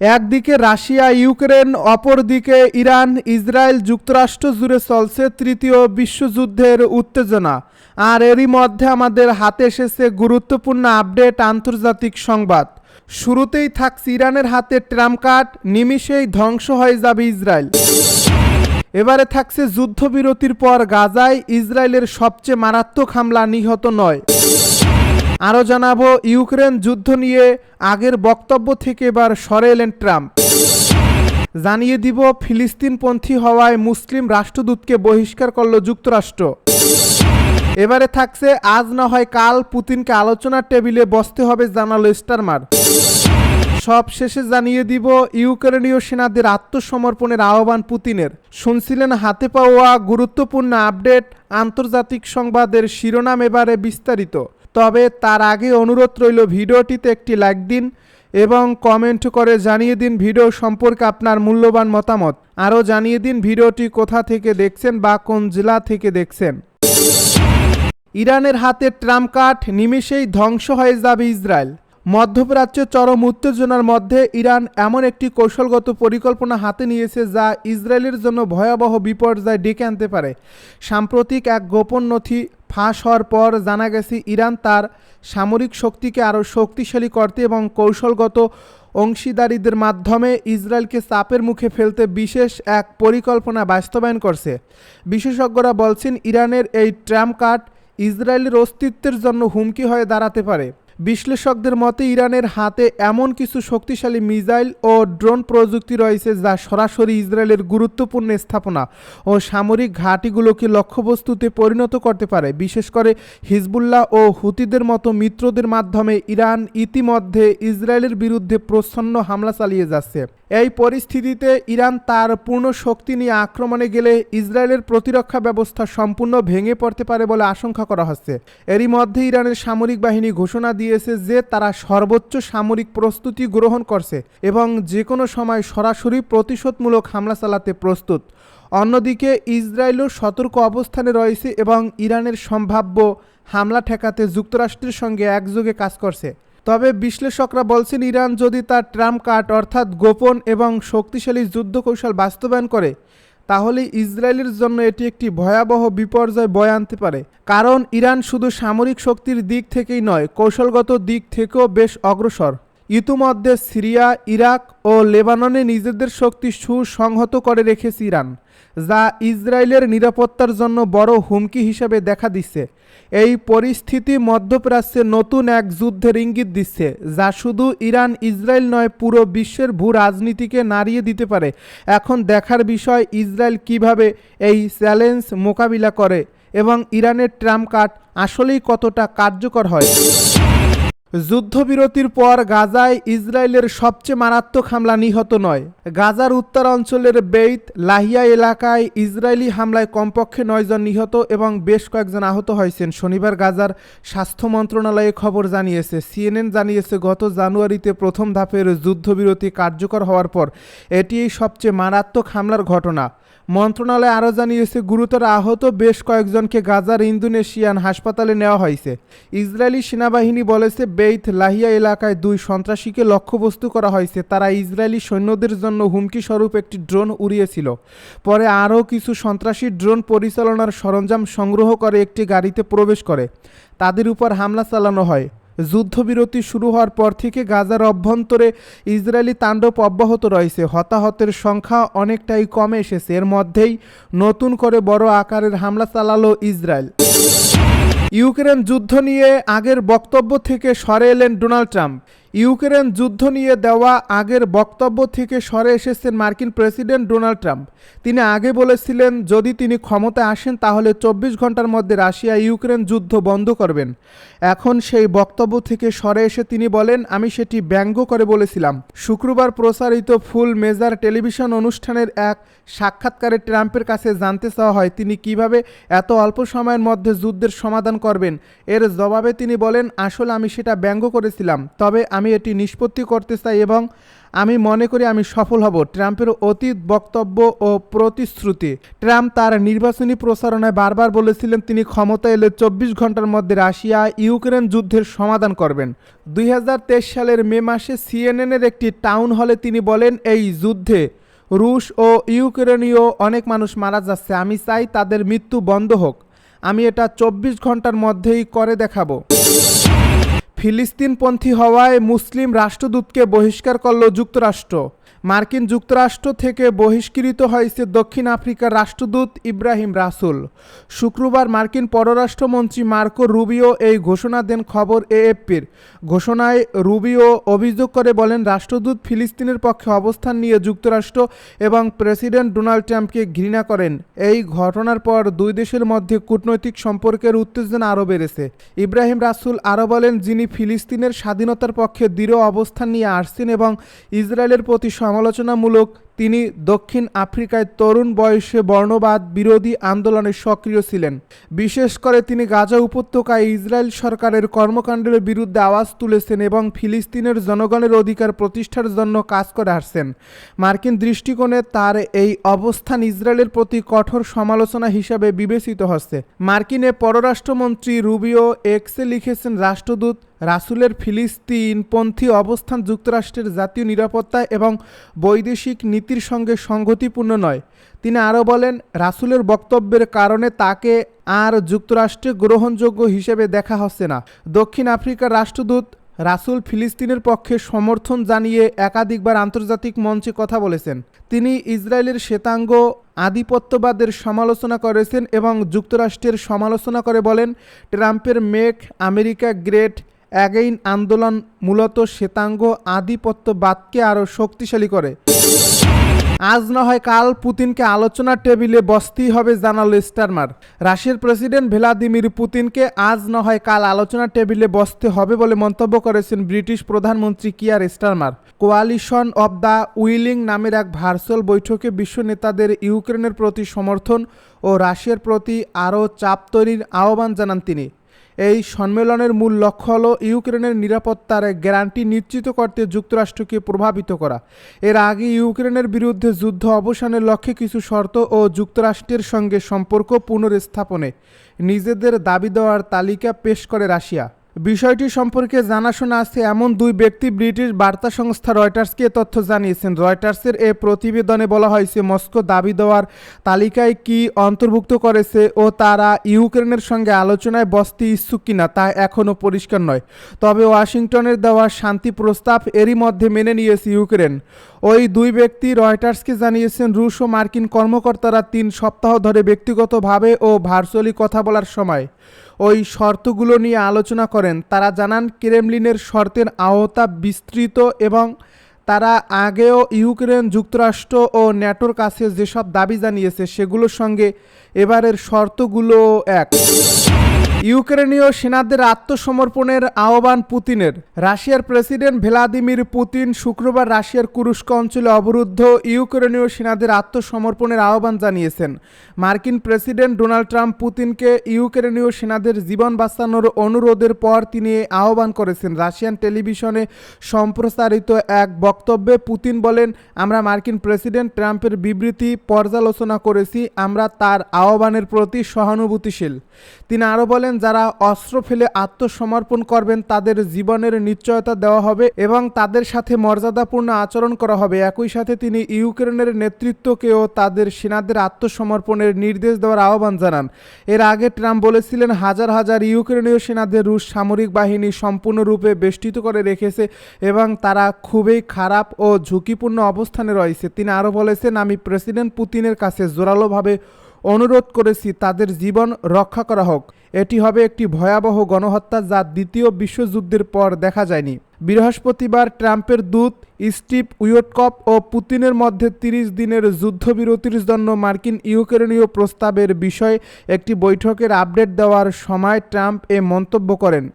একদিকে Russia, Ukraine, অপরদিকে Iran, Israel যুক্তরাষ্ট্র জুড়ে চলছে তৃতীয় বিশ্বযুদ্ধের উত্তেজনা। আর এরই মধ্যে আমাদের হাতে এসেছে গুরুত্বপূর্ণ আপডেট আন্তর্জাতিক সংবাদ। শুরুতেই থাকছে ইরানের হাতে ট্রাম্প কার্ড, নিমিষেই ধ্বংস হয়ে যাবে ইসরায়েল। এবারে থাকছে যুদ্ধবিরতির পর গাজায় ইসরায়েলের সবচেয়ে মারাত্মক হামলা নিহত নয়। আরও জানাব, ইউক্রেন যুদ্ধ নিয়ে আগের বক্তব্য থেকে এবার সরে এলেন ট্রাম্প। জানিয়ে দিব, ফিলিস্তিনপন্থী হওয়ায় মুসলিম রাষ্ট্রদূতকে বহিষ্কার করল যুক্তরাষ্ট্র। এবারে থাকছে, আজ না হয় কাল পুতিনকে আলোচনার টেবিলে বসতে হবে, জানালো স্টারমার। সব শেষে জানিয়ে দিব, ইউক্রেনীয় সেনাদের আত্মসমর্পণের আহ্বান পুতিনের। শুনছিলেন হাতে পাওয়া গুরুত্বপূর্ণ আপডেট, আন্তর্জাতিক সংবাদের শিরোনাম এবারে বিস্তারিত। তবে তার আগে অনুরোধ রইল ভিডিওটিতে একটি লাইক দিন এবং কমেন্ট করে জানিয়ে দিন ভিডিও সম্পর্কে আপনার মূল্যবান মতামত। আরও জানিয়ে দিন ভিডিওটি কোথা থেকে দেখছেন বা কোন জেলা থেকে দেখছেন। ইরানের হাতে ট্রাম্প কাঠ, নিমেষেই ধ্বংস হয়ে যাবে ইসরায়েল। মধ্যপ্রাচ্যে চরম উত্তেজনার মধ্যে ইরান এমন একটি কৌশলগত পরিকল্পনা হাতে নিয়েছে যা ইসরায়েলের জন্য ভয়াবহ বিপর্যয় ডেকে আনতে পারে। সাম্প্রতিক এক গোপন নথি ফাঁস হওয়ার পর জানা গেছে ইরান তার সামরিক শক্তিকে আরও শক্তিশালী করতে এবং কৌশলগত অংশীদারিদের মাধ্যমে ইসরায়েলকে চাপের মুখে ফেলতে বিশেষ এক পরিকল্পনা বাস্তবায়ন করছে। বিশেষজ্ঞরা বলছেন, ইরানের এই ট্রাম্প কার্ড ইসরায়েলের অস্তিত্বের জন্য হুমকি হয়ে দাঁড়াতে পারে। বিশ্লেষকদের মতে, ইরানের হাতে এমন কিছু শক্তিশালী মিসাইল ও ড্রোন প্রযুক্তি রয়েছে যা সরাসরি ইসরায়েলের গুরুত্বপূর্ণ স্থাপনা ও সামরিক ঘাঁটিগুলোকে লক্ষ্যবস্তুতে পরিণত করতে পারে। বিশেষ করে হিজবুল্লাহ ও হুতিদের মতো মিত্রদের মাধ্যমে ইরান ইতিমধ্যে ইসরায়েলের বিরুদ্ধে প্রচ্ছন্ন হামলা চালিয়ে যাচ্ছে। এই পরিস্থিতিতে ইরান তার পূর্ণ শক্তি নিয়ে আক্রমণে গেলে ইসরায়েলের প্রতিরক্ষা ব্যবস্থা সম্পূর্ণ ভেঙে পড়তে পারে বলে আশঙ্কা করা হচ্ছে। এরই মধ্যে ইরানের সামরিক বাহিনী ঘোষণা দিয়েছে যে তারা সর্বোচ্চ সামরিক প্রস্তুতি গ্রহণ করছে এবং যে কোনো সময় সরাসরি প্রতিশোধমূলক হামলা চালাতে প্রস্তুত। অন্যদিকে ইসরায়েলও সতর্ক অবস্থানে রয়েছে এবং ইরানের সম্ভাব্য হামলা ঠেকাতে যুক্তরাষ্ট্রের সঙ্গে একযোগে কাজ করছে। তবে বিশ্লেষকরা বলছেন, ইরান যদি তার ট্রাম্প কার্ড অর্থাৎ গোপন এবং শক্তিশালী যুদ্ধ কৌশল বাস্তবায়ন করে তাহলে ইসরায়েলের জন্য এটি একটি ভয়াবহ বিপর্যয় বয়ে আনতে পারে। কারণ ইরান শুধু সামরিক শক্তির দিক থেকেই নয়, কৌশলগত দিক থেকেও বেশ অগ্রসর। ইতিমধ্যে সিরিয়া, ইরাক ও লেবাননে নিজেদের শক্তি সুসংহত করে রেখেছে ইরান, যা ইসরায়েলের নিরাপত্তার জন্য বড় হুমকি হিসেবে দেখা দিচ্ছে। এই পরিস্থিতি মধ্যপ্রাচ্যে নতুন এক যুদ্ধের ইঙ্গিত দিচ্ছে, যা শুধু ইরান, ইসরায়েল নয়, পুরো বিশ্বের ভূ রাজনীতিকে নাড়িয়ে দিতে পারে। এখন দেখার বিষয়, ইসরায়েল কীভাবে এই চ্যালেঞ্জ মোকাবিলা করে এবং ইরানের ট্রাম্প কার্ড আসলেই কতটা কার্যকর হয়। যুদ্ধবিরতির পর গাজায় ইসরায়েলের সবচেয়ে মারাত্মক হামলা নিহত নয়। গাজার উত্তর অঞ্চলের বেইত লাহিয়া এলাকায় ইসরায়েলি হামলায় কমপক্ষে নয়জন নিহত এবং বেশ কয়েকজন আহত হয়েছেন। শনিবার গাজার স্বাস্থ্য মন্ত্রণালয়ে খবর জানিয়েছে। সিএনএন জানিয়েছে, গত জানুয়ারিতে প্রথম ধাপের যুদ্ধবিরতি কার্যকর হওয়ার পর এটিই সবচেয়ে মারাত্মক হামলার ঘটনা। মন্ত্রণালয় আরও জানিয়েছে, গুরুতর আহত বেশ কয়েকজনকে গাজার ইন্দোনেশিয়ান হাসপাতালে নেওয়া হয়েছে। ইসরায়েলি সেনাবাহিনী বলেছে বেইথ লাহিয়া এলাকায় দুই সন্ত্রাসীকে লক্ষ্যবস্তু করা হয়েছে। তারা ইসরায়েলি সৈন্যদের জন্য হুমকি স্বরূপ একটি ড্রোন উড়িয়েছিল। পরে আরও কিছু সন্ত্রাসী ড্রোন পরিচালনার সরঞ্জাম সংগ্রহ করে একটি গাড়িতে প্রবেশ করে। তাদের উপর হামলা চালানো হয়। যুদ্ধবিরতি শুরু হওয়ার পর থেকে গাজার অভ্যন্তরে ইসরায়েলি তাণ্ডব অব্যাহত রয়েছে। হতাহতের সংখ্যা অনেকটাই কমে এসেছে। এর মধ্যেই নতুন করে বড় আকারের হামলা চালালো ইসরায়েল। ইউক্রেন যুদ্ধ নিয়ে আগের বক্তব্য থেকে সরে এলেন ডোনাল্ড ট্রাম্প। ইউক্রেন যুদ্ধ নিয়ে দেওয়া আগের বক্তব্য থেকে সরে এসেছেন মার্কিন প্রেসিডেন্ট ডোনাল্ড ট্রাম্প। তিনি আগে বলেছিলেন, যদি তিনি ক্ষমতা আসেন, তাহলে চব্বিশ ঘণ্টার মধ্যে রাশিয়া ইউক্রেন যুদ্ধ বন্ধ করবেন। এখন সেই বক্তব্য থেকে সরে এসে তিনি বলেন, আমি সেটি ব্যঙ্গ করে বলেছিলাম। শুক্রবার প্রসারিত ফুল মেজার টেলিভিশন অনুষ্ঠানের এক সাক্ষাৎকারে ট্রাম্পের কাছে জানতে চাওয়া হয়, তিনি কীভাবে এত অল্প সময়ের মধ্যে যুদ্ধের সমাধান করবেন? এর জবাবে তিনি বলেন, আসলে আমি সেটা ব্যঙ্গ করেছিলাম। তবে আমি এটি নিষ্পত্তি করতে চাই এবং আমি মনে করি আমি সফল হব। ট্রাম্পের অতীত বক্তব্য ও প্রতিশ্রুতি। ট্রাম্প তার নির্বাচনী প্রচারণায় বারবার বলেছিলেন তিনি ক্ষমতা এলে চব্বিশ ঘণ্টার মধ্যে রাশিয়া, ইউক্রেন যুদ্ধের সমাধান করবেন। দুই হাজার তেইশ সালের মে মাসে সিএনএনের একটি টাউন হলে তিনি বলেন, এই যুদ্ধে রুশ ও ইউক্রেনীয় অনেক মানুষ মারা যাচ্ছে, আমি চাই তাদের মৃত্যু বন্ধ হোক। আমি এটা চব্বিশ ঘণ্টার মধ্যেই করে দেখাবো। ফিলিস্তিনপন্থী হওয়ায় মুসলিম রাষ্ট্রদূতকে বহিষ্কার করল যুক্তরাষ্ট্র। মার্কিন যুক্তরাষ্ট্র থেকে বহিষ্কৃত হয়েছে দক্ষিণ আফ্রিকার রাষ্ট্রদূত ইব্রাহিম রাসুল। শুক্রবার মার্কিন পররাষ্ট্রমন্ত্রী মার্কো রুবিও এই ঘোষণা দেন খবর এএফপির। ঘোষণায় রুবিও অভিযোগ করে বলেন, রাষ্ট্রদূত ফিলিস্তিনের পক্ষে অবস্থান নিয়ে যুক্তরাষ্ট্র এবং প্রেসিডেন্ট ডোনাল্ড ট্রাম্পকে ঘৃণা করেন। এই ঘটনার পর দুই দেশের মধ্যে কূটনৈতিক সম্পর্কের উত্তেজনা আরও বেড়েছে। ইব্রাহিম রাসুল আরও বলেন, যিনি ফিলিস্তিনের স্বাধীনতার পক্ষে দৃঢ় অবস্থান নিয়ে আসছেন এবং ইসরায়েলের প্রতি সমালোচনামূলক তিনি দক্ষিণ আফ্রিকায় তরুণ বয়সে বর্ণবাদ বিরোধী আন্দোলনে সক্রিয় ছিলেন। বিশেষ করে তিনি গাজা উপত্যকায় ইসরায়েল সরকারের কর্মকাণ্ডের বিরুদ্ধে আওয়াজ তুলেছেন এবং ফিলিস্তিনের জনগণের অধিকার প্রতিষ্ঠার জন্য কাজ করে আসছেন। মার্কিন দৃষ্টিকোণে তার এই অবস্থান ইসরায়েলের প্রতি কঠোর সমালোচনা হিসাবে বিবেচিত হচ্ছে। মার্কিনে পররাষ্ট্রমন্ত্রী রুবিও এক্সে লিখেছেন, রাষ্ট্রদূত, রাসুলের ফিলিস্তিনপন্থী অবস্থান যুক্তরাষ্ট্রের জাতীয় নিরাপত্তা এবং বৈদেশিক নীতির সঙ্গে সংগতিপূর্ণ নয়। তিনি আরও বলেন, রাসুলের বক্তব্যের কারণে তাকে আর যুক্তরাষ্ট্রে গ্রহণযোগ্য হিসেবে দেখা হচ্ছে না। দক্ষিণ আফ্রিকার রাষ্ট্রদূত রাসুল ফিলিস্তিনের পক্ষে সমর্থন জানিয়ে একাধিকবার আন্তর্জাতিক মঞ্চে কথা বলেছেন। তিনি ইসরায়েলের শ্বেতাঙ্গ আধিপত্যবাদের সমালোচনা করেছেন এবং যুক্তরাষ্ট্রের সমালোচনা করে বলেন, ট্রাম্পের মেক আমেরিকা গ্রেট অ্যাগেইন আন্দোলন মূলত শ্বেতাঙ্গ আধিপত্যবাদকে আরও শক্তিশালী করে। আজ না হয় কাল পুতিনকে আলোচনার টেবিলে বসতেই হবে, জানালো স্টারমার। রাশিয়ার প্রেসিডেন্ট ভ্লাদিমির পুতিনকে আজ না হয় কাল আলোচনার টেবিলে বসতে হবে বলে মন্তব্য করেছেন ব্রিটিশ প্রধানমন্ত্রী Keir Starmer. Coalition of the willing নামের এক ভার্চুয়াল বৈঠকে বিশ্ব নেতাদের ইউক্রেনের প্রতি সমর্থন ও রাশিয়ার প্রতি আরও চাপ তৈরির আহ্বান জানান তিনি। এই সম্মেলনের মূল লক্ষ্য হল ইউক্রেনের নিরাপত্তার গ্যারান্টি নিশ্চিত করতে যুক্তরাষ্ট্রকে প্রভাবিত করা। এর আগে ইউক্রেনের বিরুদ্ধে যুদ্ধ অবসানের লক্ষ্যে কিছু শর্ত ও যুক্তরাষ্ট্রের সঙ্গে সম্পর্ক পুনর্স্থাপনে নিজেদের দাবি দেওয়ার তালিকা পেশ করে রাশিয়া। বিষয়টি সম্পর্কে জানাশোনা আছে এমন দুই ব্যক্তি ব্রিটিশ বার্তা সংস্থা রয়টার্সকে তথ্য জানিয়েছেন। রয়টার্সের এ প্রতিবেদনে বলা হয়েছে, মস্কো দাবি দেওয়ার তালিকায় কি অন্তর্ভুক্ত করেছে ও তারা ইউক্রেনের সঙ্গে আলোচনায় বসতে ইচ্ছুক কিনা তা এখনও পরিষ্কার নয়। তবে ওয়াশিংটনের দেওয়া শান্তি প্রস্তাব এরই মধ্যে মেনে নিয়েছে ইউক্রেন। ওই দুই ব্যক্তি রয়টার্সকে জানিয়েছেন, রুশ ও মার্কিন কর্মকর্তারা তিন সপ্তাহ ধরে ব্যক্তিগতভাবে ও ভার্চুয়ালি কথা বলার সময় ওই শর্তগুলো নিয়ে আলোচনা করেন। তারা জানান, ক্রেমলিনের শর্তের আওতা বিস্তৃত এবং তারা আগেও ইউক্রেন যুক্তরাষ্ট্র ও ন্যাটোর কাছে যেসব দাবি জানিয়েছে, সেগুলোর সঙ্গে এবারের শর্তগুলো এক। ইউক্রেনীয় সেনাদের আত্মসমর্পণের আহ্বান পুতিনের। রাশিয়ার প্রেসিডেন্ট ভ্লাদিমির পুতিন শুক্রবার রাশিয়ার কুরুস্ক অঞ্চলে অবরুদ্ধ ইউক্রেনীয় সেনাদের আত্মসমর্পণের আহ্বান জানিয়েছেন। মার্কিন প্রেসিডেন্ট ডোনাল্ড ট্রাম্প পুতিনকে ইউক্রেনীয় সেনাদের জীবন বাঁচানোর অনুরোধের পর তিনি আহ্বান করেছেন। রাশিয়ান টেলিভিশনে সম্প্রসারিত এক বক্তব্যে পুতিন বলেন, আমরা মার্কিন প্রেসিডেন্ট ট্রাম্পের বিবৃতি পর্যালোচনা করেছি, আমরা তার আহ্বানের প্রতি সহানুভূতিশীল। তিনি আরও বলেন যারা অস্ত্র ফেলে আত্মসমর্পণ করবেন, তাদের জীবনের নিশ্চয়তা দেওয়া হবে এবং তাদের সাথে মর্যাদাপূর্ণ আচরণ করা হবে। একই সাথে তিনি ইউক্রেনের নেতৃত্বকেও তাদের সেনাদের আত্মসমর্পণের নির্দেশ দেওয়ার আহ্বান জানান। এর আগে ট্রাম্প বলেছিলেন, হাজার হাজার ইউক্রেনীয় সেনাদের রুশ সামরিক বাহিনী সম্পূর্ণরূপে বেষ্টিত করে রেখেছে এবং তারা খুবই খারাপ ও ঝুঁকিপূর্ণ অবস্থানে রয়েছে। তিনি আরও বলেছেন, আমি প্রেসিডেন্ট পুতিনের কাছে জোরালোভাবে অনুরোধ করেছি, তাদের জীবন রক্ষা করা হোক। এটি হবে একটি ভয়াবহ গণহত্যা যা দ্বিতীয় বিশ্বযুদ্ধের পর দেখা যায়নি। বৃহস্পতিবার ট্রাম্পের দূত স্টিভ উইটকপ ও পুতিনের মধ্যে তিরিশ দিনের যুদ্ধবিরতির জন্য মার্কিন ইউক্রেনীয় প্রস্তাবের বিষয়ে একটি বৈঠকের আপডেট দেওয়ার সময় ট্রাম্প এ মন্তব্য করেন।